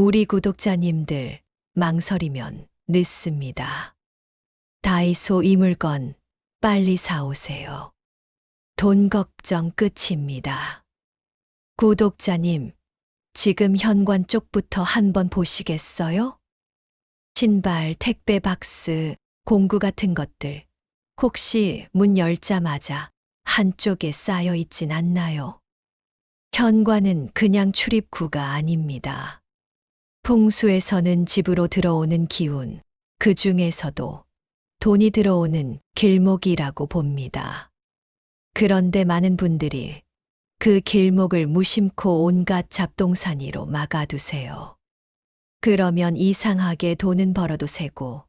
우리 구독자님들 망설이면 늦습니다. 다이소 이 물건 빨리 사오세요. 돈 걱정 끝입니다. 구독자님, 지금 현관 쪽부터 한번 보시겠어요? 신발, 택배 박스, 공구 같은 것들. 혹시 문 열자마자 한쪽에 쌓여 있진 않나요? 현관은 그냥 출입구가 아닙니다. 풍수에서는 집으로 들어오는 기운, 그 중에서도 돈이 들어오는 길목이라고 봅니다. 그런데 많은 분들이 그 길목을 무심코 온갖 잡동사니로 막아두세요. 그러면 이상하게 돈은 벌어도 새고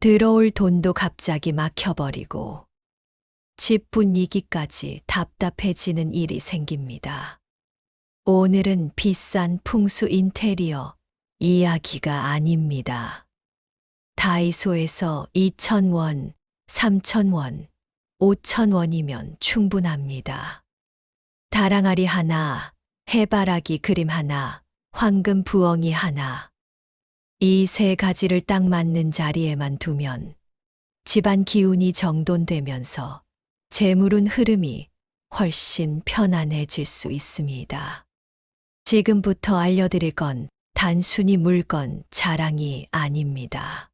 들어올 돈도 갑자기 막혀버리고 집 분위기까지 답답해지는 일이 생깁니다. 오늘은 비싼 풍수 인테리어 이야기가 아닙니다. 다이소에서 2,000원, 3,000원, 5,000원이면 충분합니다. 다랑아리 하나, 해바라기 그림 하나, 황금 부엉이 하나. 이 세 가지를 딱 맞는 자리에만 두면 집안 기운이 정돈되면서 재물운 흐름이 훨씬 편안해질 수 있습니다. 지금부터 알려드릴 건 단순히 물건 자랑이 아닙니다.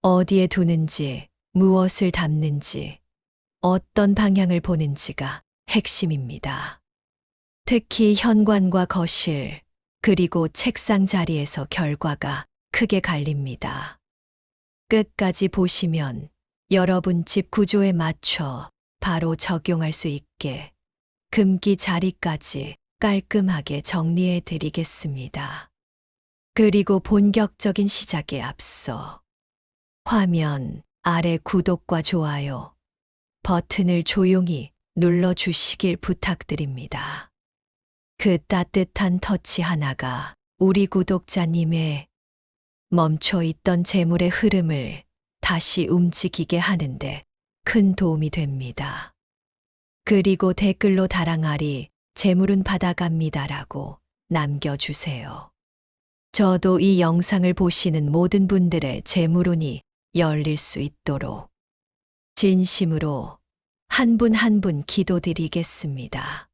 어디에 두는지, 무엇을 담는지, 어떤 방향을 보는지가 핵심입니다. 특히 현관과 거실, 그리고 책상 자리에서 결과가 크게 갈립니다. 끝까지 보시면 여러분 집 구조에 맞춰 바로 적용할 수 있게 금기 자리까지 깔끔하게 정리해 드리겠습니다. 그리고 본격적인 시작에 앞서 화면 아래 구독과 좋아요 버튼을 조용히 눌러 주시길 부탁드립니다. 그 따뜻한 터치 하나가 우리 구독자님의 멈춰 있던 재물의 흐름을 다시 움직이게 하는데 큰 도움이 됩니다. 그리고 댓글로 다랑아리 재물은 받아갑니다라고 남겨주세요. 저도 이 영상을 보시는 모든 분들의 재물운이 열릴 수 있도록 진심으로 한 분 한 분 기도드리겠습니다.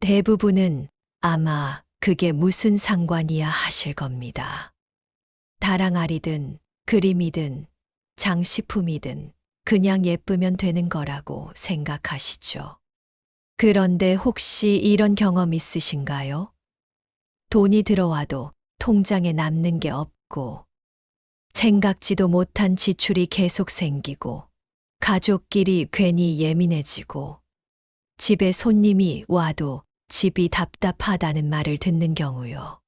대부분은 아마 그게 무슨 상관이야 하실 겁니다. 다랑아리든 그림이든 장식품이든 그냥 예쁘면 되는 거라고 생각하시죠. 그런데 혹시 이런 경험 있으신가요? 돈이 들어와도 통장에 남는 게 없고, 생각지도 못한 지출이 계속 생기고, 가족끼리 괜히 예민해지고, 집에 손님이 와도 집이 답답하다는 말을 듣는 경우요.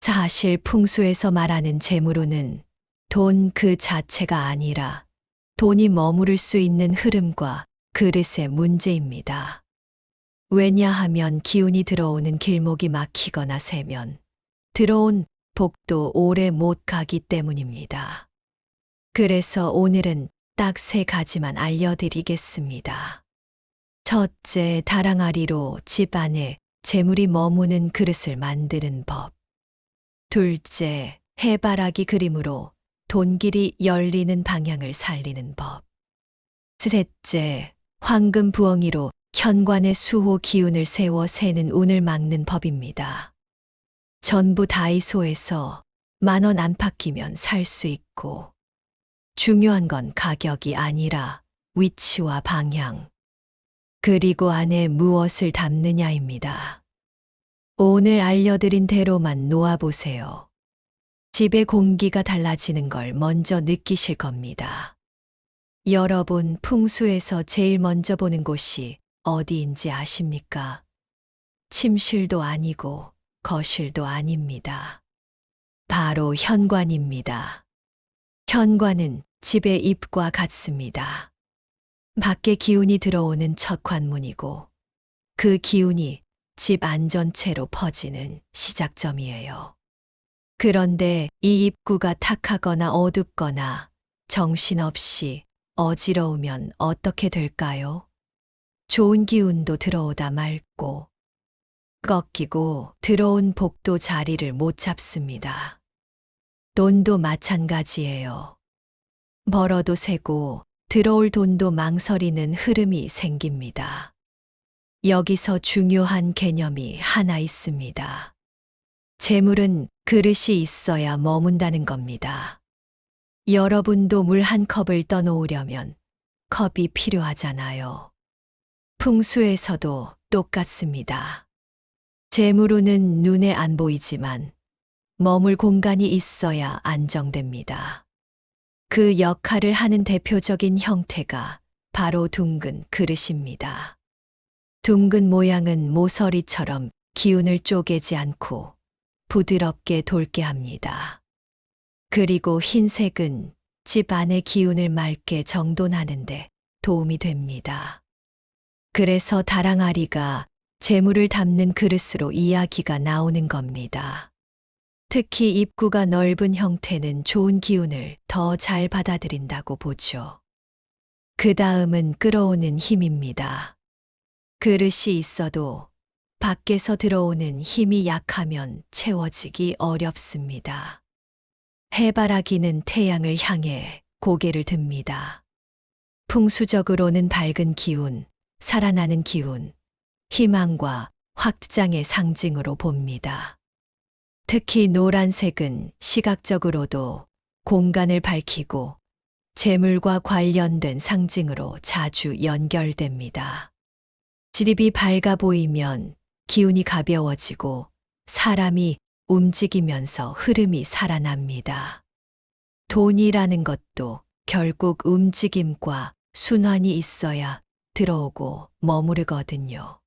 사실 풍수에서 말하는 재물로는 돈 그 자체가 아니라 돈이 머무를 수 있는 흐름과 그릇의 문제입니다. 왜냐하면 기운이 들어오는 길목이 막히거나 새면 들어온 복도 오래 못 가기 때문입니다. 그래서 오늘은 딱 세 가지만 알려드리겠습니다. 첫째, 다랑아리로 집 안에 재물이 머무는 그릇을 만드는 법. 둘째, 해바라기 그림으로 돈길이 열리는 방향을 살리는 법. 셋째, 황금 부엉이로 현관의 수호 기운을 세워 새는 운을 막는 법입니다. 전부 다이소에서 만 원 안팎이면 살 수 있고, 중요한 건 가격이 아니라 위치와 방향, 그리고 안에 무엇을 담느냐입니다. 오늘 알려드린 대로만 놓아보세요. 집의 공기가 달라지는 걸 먼저 느끼실 겁니다. 여러분 풍수에서 제일 먼저 보는 곳이 어디인지 아십니까? 침실도 아니고 거실도 아닙니다. 바로 현관입니다. 현관은 집의 입과 같습니다. 밖에 기운이 들어오는 첫 관문이고 그 기운이 집 안전체로 퍼지는 시작점이에요. 그런데 이 입구가 탁하거나 어둡거나 정신없이 어지러우면 어떻게 될까요? 좋은 기운도 들어오다 말고 꺾이고 들어온 복도 자리를 못 잡습니다. 돈도 마찬가지예요. 벌어도 세고 들어올 돈도 망설이는 흐름이 생깁니다. 여기서 중요한 개념이 하나 있습니다. 재물은 그릇이 있어야 머문다는 겁니다. 여러분도 물 한 컵을 떠놓으려면 컵이 필요하잖아요. 풍수에서도 똑같습니다. 재물운은 눈에 안 보이지만 머물 공간이 있어야 안정됩니다. 그 역할을 하는 대표적인 형태가 바로 둥근 그릇입니다. 둥근 모양은 모서리처럼 기운을 쪼개지 않고 부드럽게 돌게 합니다. 그리고 흰색은 집 안의 기운을 맑게 정돈하는데 도움이 됩니다. 그래서 다랑아리가 재물을 담는 그릇으로 이야기가 나오는 겁니다. 특히 입구가 넓은 형태는 좋은 기운을 더 잘 받아들인다고 보죠. 그 다음은 끌어오는 힘입니다. 그릇이 있어도 밖에서 들어오는 힘이 약하면 채워지기 어렵습니다. 해바라기는 태양을 향해 고개를 듭니다. 풍수적으로는 밝은 기운, 살아나는 기운, 희망과 확장의 상징으로 봅니다. 특히 노란색은 시각적으로도 공간을 밝히고 재물과 관련된 상징으로 자주 연결됩니다. 지립이 밝아 보이면 기운이 가벼워지고 사람이 움직이면서 흐름이 살아납니다. 돈이라는 것도 결국 움직임과 순환이 있어야 들어오고 머무르거든요.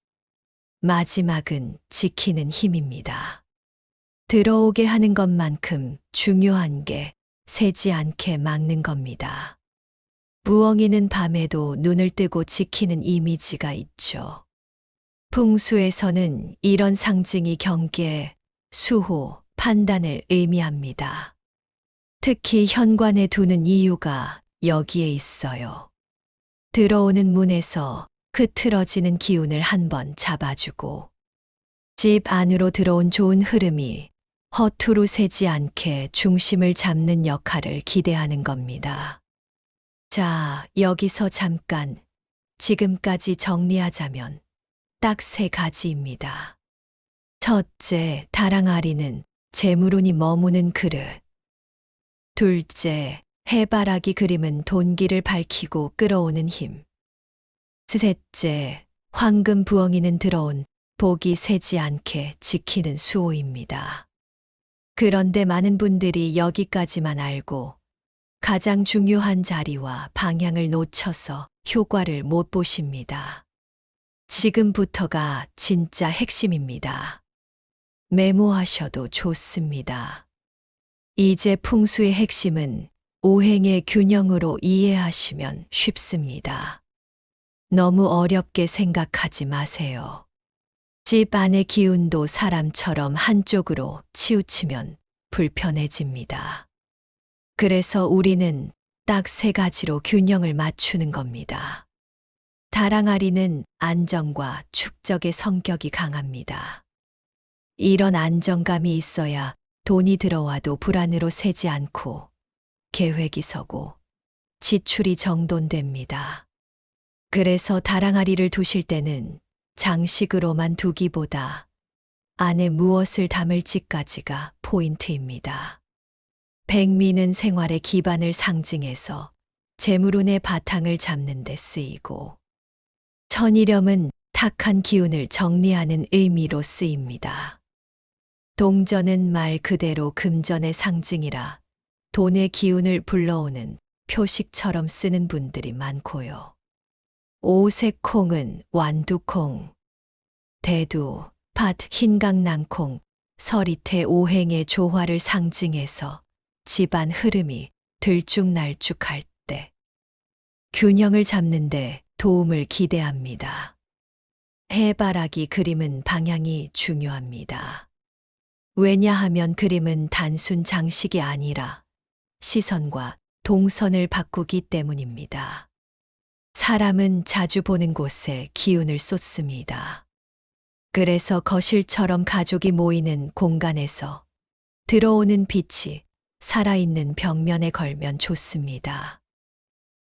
마지막은 지키는 힘입니다. 들어오게 하는 것만큼 중요한 게 새지 않게 막는 겁니다. 부엉이는 밤에도 눈을 뜨고 지키는 이미지가 있죠. 풍수에서는 이런 상징이 경계, 수호, 판단을 의미합니다. 특히 현관에 두는 이유가 여기에 있어요. 들어오는 문에서 흐트러지는 기운을 한번 잡아주고 집 안으로 들어온 좋은 흐름이 허투루 새지 않게 중심을 잡는 역할을 기대하는 겁니다. 자, 여기서 잠깐 지금까지 정리하자면 딱 세 가지입니다. 첫째, 다랑아리는 재물운이 머무는 그릇. 둘째, 해바라기 그림은 돈기를 밝히고 끌어오는 힘. 셋째, 황금 부엉이는 들어온 복이 새지 않게 지키는 수호입니다. 그런데 많은 분들이 여기까지만 알고 가장 중요한 자리와 방향을 놓쳐서 효과를 못 보십니다. 지금부터가 진짜 핵심입니다. 메모하셔도 좋습니다. 이제 풍수의 핵심은 오행의 균형으로 이해하시면 쉽습니다. 너무 어렵게 생각하지 마세요. 집 안의 기운도 사람처럼 한쪽으로 치우치면 불편해집니다. 그래서 우리는 딱 세 가지로 균형을 맞추는 겁니다. 다랑아리는 안정과 축적의 성격이 강합니다. 이런 안정감이 있어야 돈이 들어와도 불안으로 새지 않고 계획이 서고 지출이 정돈됩니다. 그래서 다랑아리를 두실 때는 장식으로만 두기보다 안에 무엇을 담을지까지가 포인트입니다. 백미는 생활의 기반을 상징해서 재물운의 바탕을 잡는 데 쓰이고 천일염은 탁한 기운을 정리하는 의미로 쓰입니다. 동전은 말 그대로 금전의 상징이라 돈의 기운을 불러오는 표식처럼 쓰는 분들이 많고요. 오색콩은 완두콩, 대두, 팥, 흰강낭콩, 서리태 오행의 조화를 상징해서 집안 흐름이 들쭉날쭉할 때 균형을 잡는데 도움을 기대합니다. 해바라기 그림은 방향이 중요합니다. 왜냐하면 그림은 단순 장식이 아니라 시선과 동선을 바꾸기 때문입니다. 사람은 자주 보는 곳에 기운을 쏟습니다. 그래서 거실처럼 가족이 모이는 공간에서 들어오는 빛이 살아있는 벽면에 걸면 좋습니다.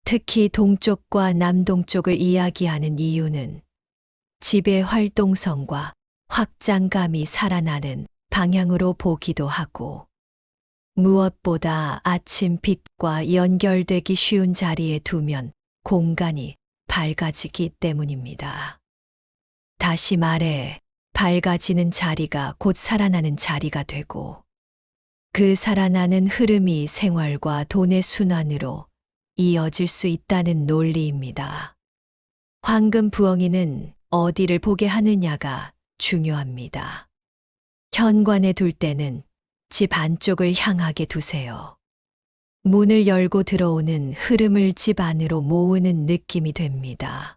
특히 동쪽과 남동쪽을 이야기하는 이유는 집의 활동성과 확장감이 살아나는 방향으로 보기도 하고 무엇보다 아침 빛과 연결되기 쉬운 자리에 두면 공간이 밝아지기 때문입니다. 다시 말해, 밝아지는 자리가 곧 살아나는 자리가 되고, 그 살아나는 흐름이 생활과 돈의 순환으로 이어질 수 있다는 논리입니다. 황금 부엉이는 어디를 보게 하느냐가 중요합니다. 현관에 둘 때는 집 안쪽을 향하게 두세요. 문을 열고 들어오는 흐름을 집 안으로 모으는 느낌이 됩니다.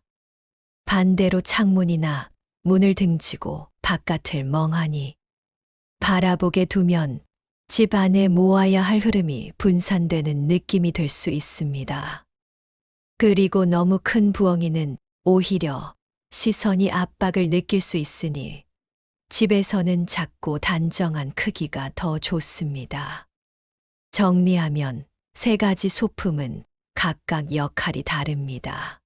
반대로 창문이나 문을 등지고 바깥을 멍하니 바라보게 두면 집 안에 모아야 할 흐름이 분산되는 느낌이 될 수 있습니다. 그리고 너무 큰 부엉이는 오히려 시선이 압박을 느낄 수 있으니 집에서는 작고 단정한 크기가 더 좋습니다. 정리하면 세 가지 소품은 각각 역할이 다릅니다.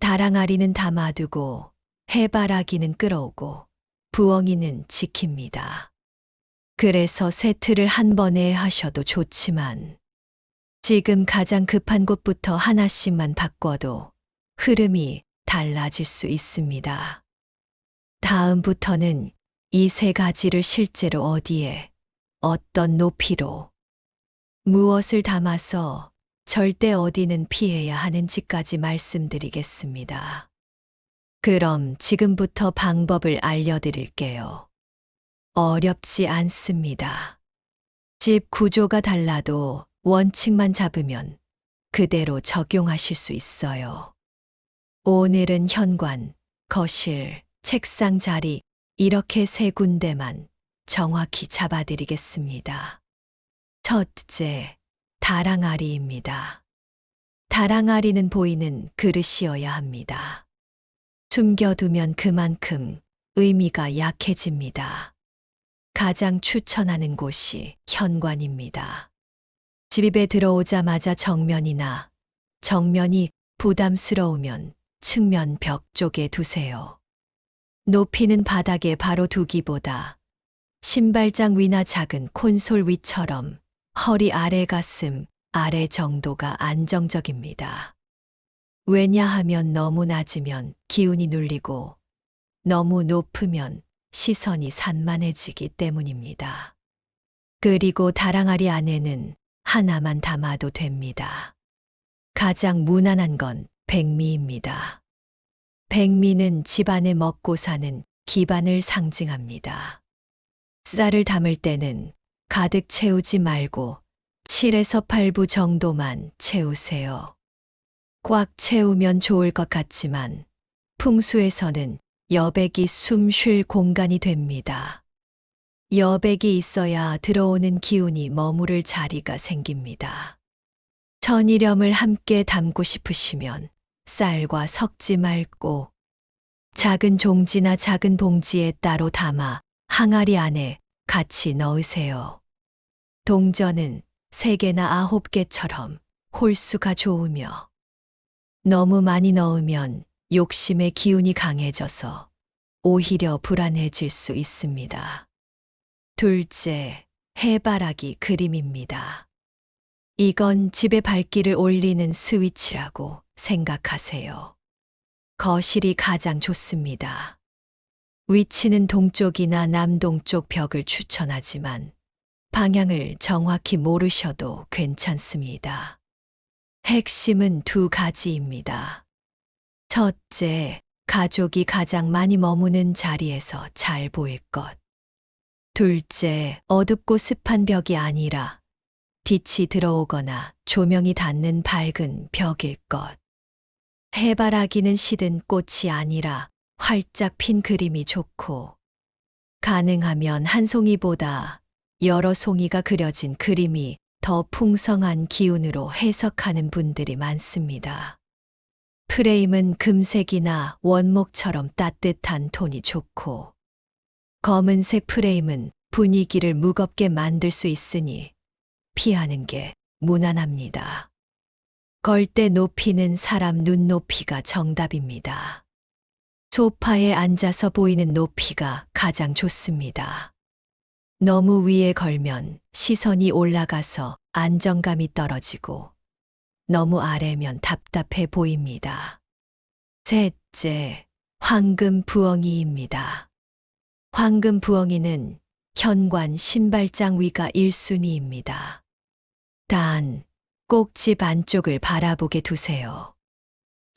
다랑아리는 담아두고 해바라기는 끌어오고 부엉이는 지킵니다. 그래서 세트를 한 번에 하셔도 좋지만 지금 가장 급한 곳부터 하나씩만 바꿔도 흐름이 달라질 수 있습니다. 다음부터는 이 세 가지를 실제로 어디에, 어떤 높이로, 무엇을 담아서 절대 어디는 피해야 하는지까지 말씀드리겠습니다. 그럼 지금부터 방법을 알려드릴게요. 어렵지 않습니다. 집 구조가 달라도 원칙만 잡으면 그대로 적용하실 수 있어요. 오늘은 현관, 거실, 책상 자리 이렇게 세 군데만 정확히 잡아드리겠습니다. 첫째, 다랑아리입니다. 다랑아리는 보이는 그릇이어야 합니다. 숨겨두면 그만큼 의미가 약해집니다. 가장 추천하는 곳이 현관입니다. 집에 들어오자마자 정면이나 정면이 부담스러우면 측면 벽 쪽에 두세요. 높이는 바닥에 바로 두기보다 신발장 위나 작은 콘솔 위처럼 허리 아래 가슴 아래 정도가 안정적입니다. 왜냐하면 너무 낮으면 기운이 눌리고 너무 높으면 시선이 산만해지기 때문입니다. 그리고 다랑아리 안에는 하나만 담아도 됩니다. 가장 무난한 건 백미입니다. 백미는 집안에 먹고 사는 기반을 상징합니다. 쌀을 담을 때는 가득 채우지 말고 7에서 8부 정도만 채우세요. 꽉 채우면 좋을 것 같지만 풍수에서는 여백이 숨 쉴 공간이 됩니다. 여백이 있어야 들어오는 기운이 머무를 자리가 생깁니다. 천일염을 함께 담고 싶으시면 쌀과 섞지 말고 작은 종지나 작은 봉지에 따로 담아 항아리 안에 같이 넣으세요. 동전은 세 개나 아홉 개처럼 홀수가 좋으며 너무 많이 넣으면 욕심의 기운이 강해져서 오히려 불안해질 수 있습니다. 둘째, 해바라기 그림입니다. 이건 집의 발길을 올리는 스위치라고 생각하세요. 거실이 가장 좋습니다. 위치는 동쪽이나 남동쪽 벽을 추천하지만 방향을 정확히 모르셔도 괜찮습니다. 핵심은 두 가지입니다. 첫째, 가족이 가장 많이 머무는 자리에서 잘 보일 것. 둘째, 어둡고 습한 벽이 아니라 빛이 들어오거나 조명이 닿는 밝은 벽일 것. 해바라기는 시든 꽃이 아니라 활짝 핀 그림이 좋고, 가능하면 한 송이보다 여러 송이가 그려진 그림이 더 풍성한 기운으로 해석하는 분들이 많습니다. 프레임은 금색이나 원목처럼 따뜻한 톤이 좋고, 검은색 프레임은 분위기를 무겁게 만들 수 있으니 피하는 게 무난합니다. 걸대 높이는 사람 눈높이가 정답입니다. 소파에 앉아서 보이는 높이가 가장 좋습니다. 너무 위에 걸면 시선이 올라가서 안정감이 떨어지고 너무 아래면 답답해 보입니다. 셋째, 황금 부엉이입니다. 황금 부엉이는 현관 신발장 위가 1순위입니다. 단, 꼭 집 안쪽을 바라보게 두세요.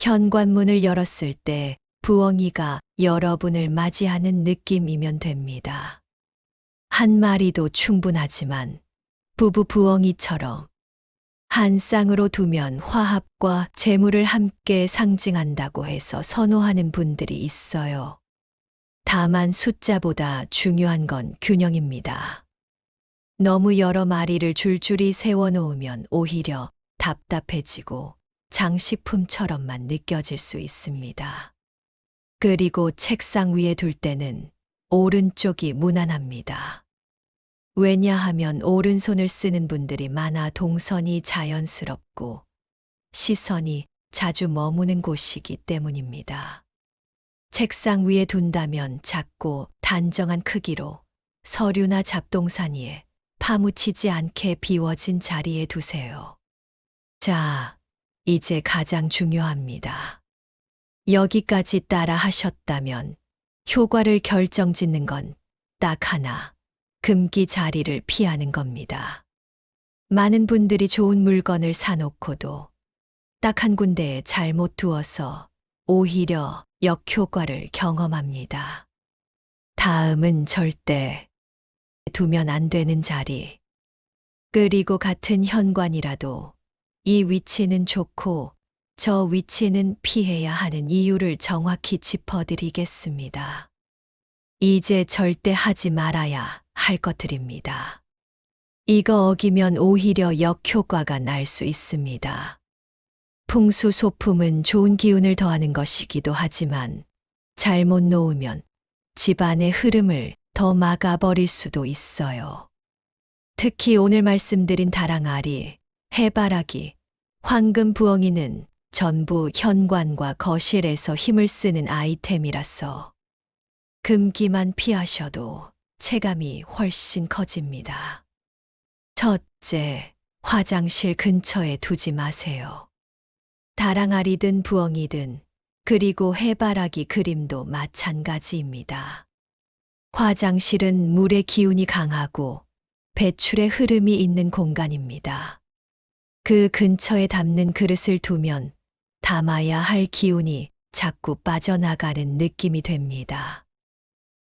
현관문을 열었을 때 부엉이가 여러분을 맞이하는 느낌이면 됩니다. 한 마리도 충분하지만 부부 부엉이처럼 한 쌍으로 두면 화합과 재물을 함께 상징한다고 해서 선호하는 분들이 있어요. 다만 숫자보다 중요한 건 균형입니다. 너무 여러 마리를 줄줄이 세워놓으면 오히려 답답해지고 장식품처럼만 느껴질 수 있습니다. 그리고 책상 위에 둘 때는 오른쪽이 무난합니다. 왜냐하면 오른손을 쓰는 분들이 많아 동선이 자연스럽고 시선이 자주 머무는 곳이기 때문입니다. 책상 위에 둔다면 작고 단정한 크기로 서류나 잡동산 위에 파묻히지 않게 비워진 자리에 두세요. 자, 이제 가장 중요합니다. 여기까지 따라 하셨다면 효과를 결정 짓는 건 딱 하나. 금기 자리를 피하는 겁니다. 많은 분들이 좋은 물건을 사놓고도 딱 한 군데에 잘못 두어서 오히려 역효과를 경험합니다. 다음은 절대 두면 안 되는 자리. 그리고 같은 현관이라도 이 위치는 좋고 저 위치는 피해야 하는 이유를 정확히 짚어드리겠습니다. 이제 절대 하지 말아야 할 것들입니다. 이거 어기면 오히려 역효과가 날 수 있습니다. 풍수 소품은 좋은 기운을 더하는 것이기도 하지만 잘못 놓으면 집안의 흐름을 더 막아버릴 수도 있어요. 특히 오늘 말씀드린 다랑아리, 해바라기, 황금 부엉이는 전부 현관과 거실에서 힘을 쓰는 아이템이라서 금기만 피하셔도 체감이 훨씬 커집니다. 첫째, 화장실 근처에 두지 마세요. 다랑아리든 부엉이든 그리고 해바라기 그림도 마찬가지입니다. 화장실은 물의 기운이 강하고 배출의 흐름이 있는 공간입니다. 그 근처에 담는 그릇을 두면 담아야 할 기운이 자꾸 빠져나가는 느낌이 됩니다.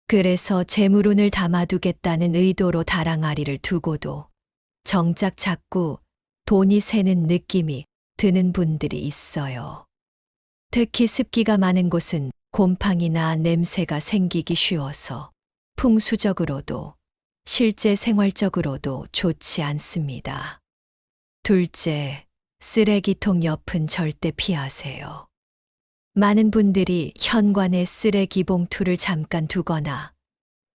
그래서 재물운을 담아두겠다는 의도로 다랑아리를 두고도 정작 자꾸 돈이 새는 느낌이 드는 분들이 있어요. 특히 습기가 많은 곳은 곰팡이나 냄새가 생기기 쉬워서 풍수적으로도 실제 생활적으로도 좋지 않습니다. 둘째, 쓰레기통 옆은 절대 피하세요. 많은 분들이 현관에 쓰레기 봉투를 잠깐 두거나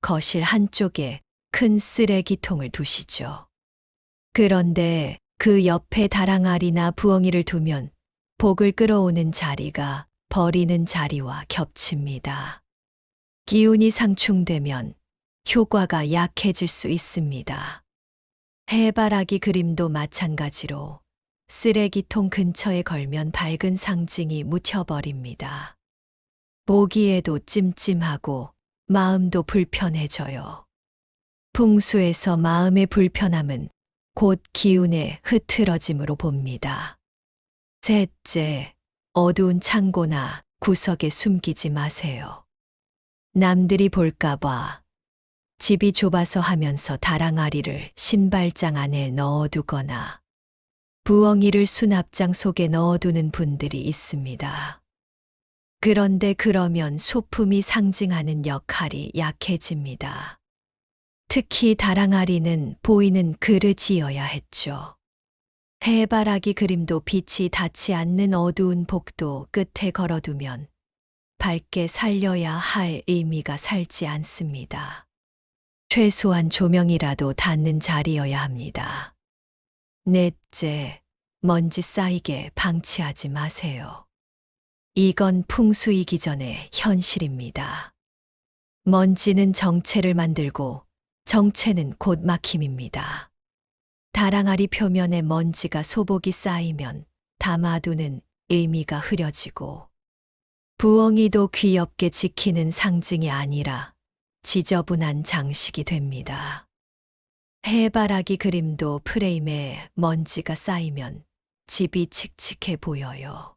거실 한쪽에 큰 쓰레기통을 두시죠. 그런데 그 옆에 다랑아리나 부엉이를 두면 복을 끌어오는 자리가 버리는 자리와 겹칩니다. 기운이 상충되면 효과가 약해질 수 있습니다. 해바라기 그림도 마찬가지로 쓰레기통 근처에 걸면 밝은 상징이 묻혀버립니다. 보기에도 찜찜하고 마음도 불편해져요. 풍수에서 마음의 불편함은 곧 기운의 흐트러짐으로 봅니다. 셋째, 어두운 창고나 구석에 숨기지 마세요. 남들이 볼까봐 집이 좁아서 하면서 다랑아리를 신발장 안에 넣어두거나 부엉이를 수납장 속에 넣어두는 분들이 있습니다. 그런데 그러면 소품이 상징하는 역할이 약해집니다. 특히 다랑아리는 보이는 그릇이어야 했죠. 해바라기 그림도 빛이 닿지 않는 어두운 복도 끝에 걸어두면 밝게 살려야 할 의미가 살지 않습니다. 최소한 조명이라도 닿는 자리여야 합니다. 넷째, 먼지 쌓이게 방치하지 마세요. 이건 풍수이기 전에 현실입니다. 먼지는 정체를 만들고 정체는 곧 막힘입니다. 다랑아리 표면에 먼지가 소복이 쌓이면 담아두는 의미가 흐려지고 부엉이도 귀엽게 지키는 상징이 아니라 지저분한 장식이 됩니다. 해바라기 그림도 프레임에 먼지가 쌓이면 집이 칙칙해 보여요.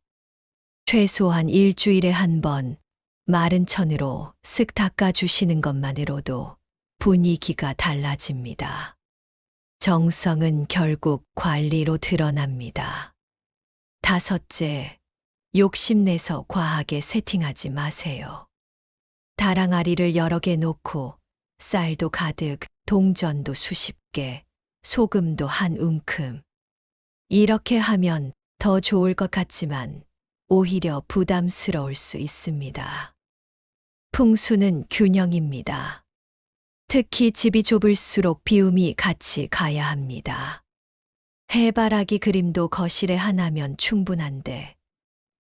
최소한 일주일에 한 번 마른 천으로 쓱 닦아주시는 것만으로도 분위기가 달라집니다. 정성은 결국 관리로 드러납니다. 다섯째, 욕심내서 과하게 세팅하지 마세요. 다랑아리를 여러 개 놓고 쌀도 가득, 동전도 수십 개, 소금도 한 움큼. 이렇게 하면 더 좋을 것 같지만 오히려 부담스러울 수 있습니다. 풍수는 균형입니다. 특히 집이 좁을수록 비움이 같이 가야 합니다. 해바라기 그림도 거실에 하나면 충분한데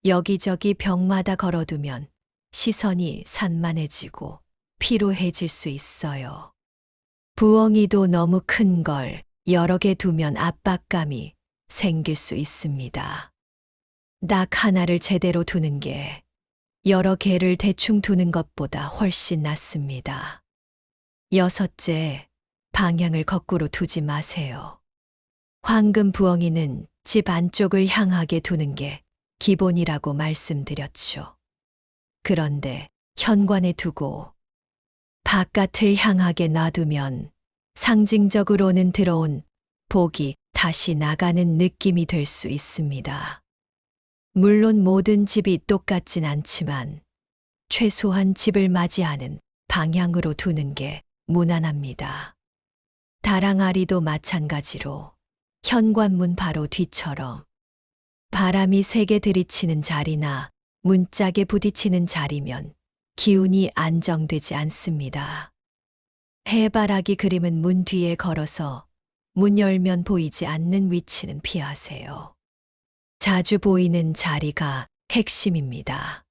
여기저기 벽마다 걸어두면 시선이 산만해지고 피로해질 수 있어요. 부엉이도 너무 큰 걸 여러 개 두면 압박감이 생길 수 있습니다. 딱 하나를 제대로 두는 게 여러 개를 대충 두는 것보다 훨씬 낫습니다. 여섯째, 방향을 거꾸로 두지 마세요. 황금 부엉이는 집 안쪽을 향하게 두는 게 기본이라고 말씀드렸죠. 그런데 현관에 두고 바깥을 향하게 놔두면 상징적으로는 들어온 복이 다시 나가는 느낌이 될 수 있습니다. 물론 모든 집이 똑같진 않지만 최소한 집을 맞이하는 방향으로 두는 게 무난합니다. 다랑아리도 마찬가지로 현관문 바로 뒤처럼 바람이 세게 들이치는 자리나 문짝에 부딪히는 자리면 기운이 안정되지 않습니다. 해바라기 그림은 문 뒤에 걸어서 문 열면 보이지 않는 위치는 피하세요. 자주 보이는 자리가 핵심입니다.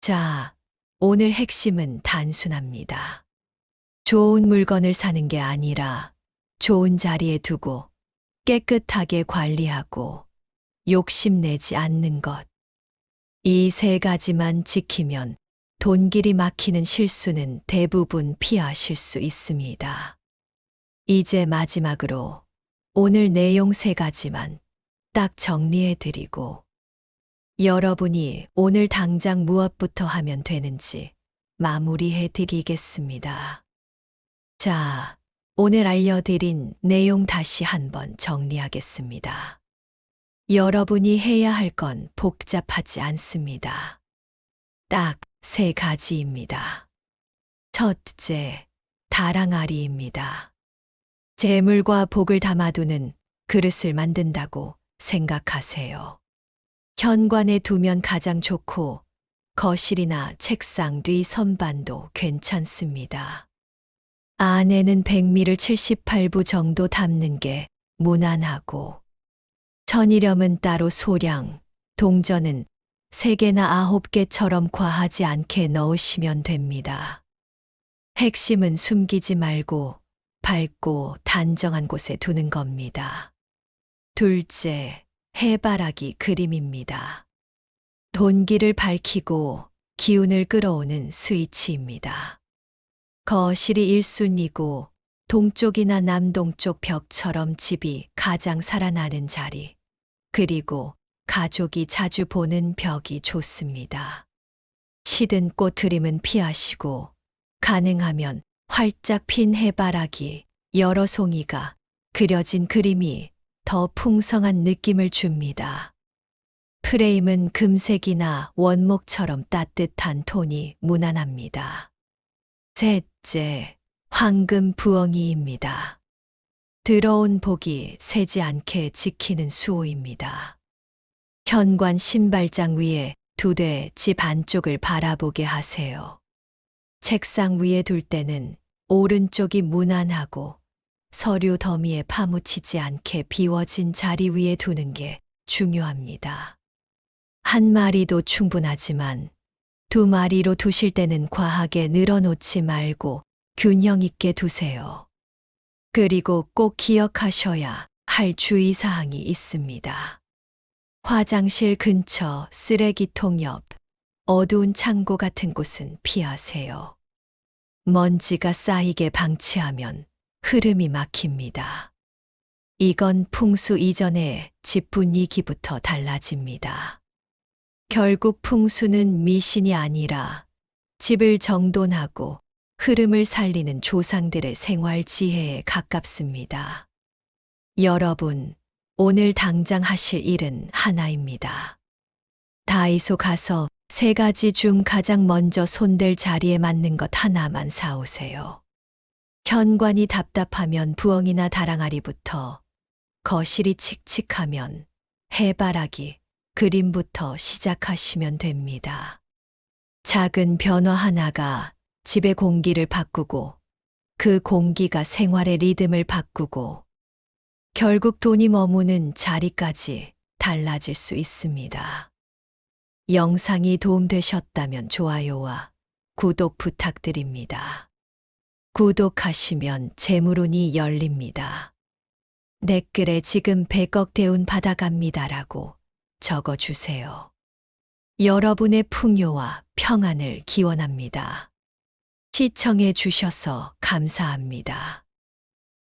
자, 오늘 핵심은 단순합니다. 좋은 물건을 사는 게 아니라 좋은 자리에 두고 깨끗하게 관리하고 욕심내지 않는 것. 이 세 가지만 지키면 돈길이 막히는 실수는 대부분 피하실 수 있습니다. 이제 마지막으로 오늘 내용 세 가지만 딱 정리해 드리고 여러분이 오늘 당장 무엇부터 하면 되는지 마무리해 드리겠습니다. 자, 오늘 알려드린 내용 다시 한번 정리하겠습니다. 여러분이 해야 할 건 복잡하지 않습니다. 딱 세 가지입니다. 첫째, 다랑아리입니다. 재물과 복을 담아두는 그릇을 만든다고 생각하세요. 현관에 두면 가장 좋고 거실이나 책상 뒤 선반도 괜찮습니다. 안에는 백미를 78부 정도 담는 게 무난하고 천일염은 따로 소량, 동전은 3개나 9개처럼 과하지 않게 넣으시면 됩니다. 핵심은 숨기지 말고 밝고 단정한 곳에 두는 겁니다. 둘째, 해바라기 그림입니다. 돈기를 밝히고 기운을 끌어오는 스위치입니다. 거실이 1순위고 동쪽이나 남동쪽 벽처럼 집이 가장 살아나는 자리, 그리고 가족이 자주 보는 벽이 좋습니다. 시든 꽃 트림은 피하시고 가능하면 활짝 핀 해바라기 여러 송이가 그려진 그림이 더 풍성한 느낌을 줍니다. 프레임은 금색이나 원목처럼 따뜻한 톤이 무난합니다. 셋째, 황금 부엉이입니다. 들어온 복이 새지 않게 지키는 수호입니다. 현관 신발장 위에 두 대 집 안쪽을 바라보게 하세요. 책상 위에 둘 때는 오른쪽이 무난하고 서류 더미에 파묻히지 않게 비워진 자리 위에 두는 게 중요합니다. 한 마리도 충분하지만 두 마리로 두실 때는 과하게 늘어놓지 말고 균형 있게 두세요. 그리고 꼭 기억하셔야 할 주의사항이 있습니다. 화장실 근처 쓰레기통 옆 어두운 창고 같은 곳은 피하세요. 먼지가 쌓이게 방치하면 흐름이 막힙니다. 이건 풍수 이전의 집 분위기부터 달라집니다. 결국 풍수는 미신이 아니라 집을 정돈하고 흐름을 살리는 조상들의 생활 지혜에 가깝습니다. 여러분, 오늘 당장 하실 일은 하나입니다. 다이소 가서 세 가지 중 가장 먼저 손댈 자리에 맞는 것 하나만 사오세요. 현관이 답답하면 부엉이나 다랑아리부터, 거실이 칙칙하면 해바라기, 그림부터 시작하시면 됩니다. 작은 변화 하나가 집의 공기를 바꾸고 그 공기가 생활의 리듬을 바꾸고 결국 돈이 머무는 자리까지 달라질 수 있습니다. 영상이 도움되셨다면 좋아요와 구독 부탁드립니다. 구독하시면 재물운이 열립니다. 댓글에 지금 100억 대운 받아갑니다라고 적어주세요. 여러분의 풍요와 평안을 기원합니다. 시청해 주셔서 감사합니다.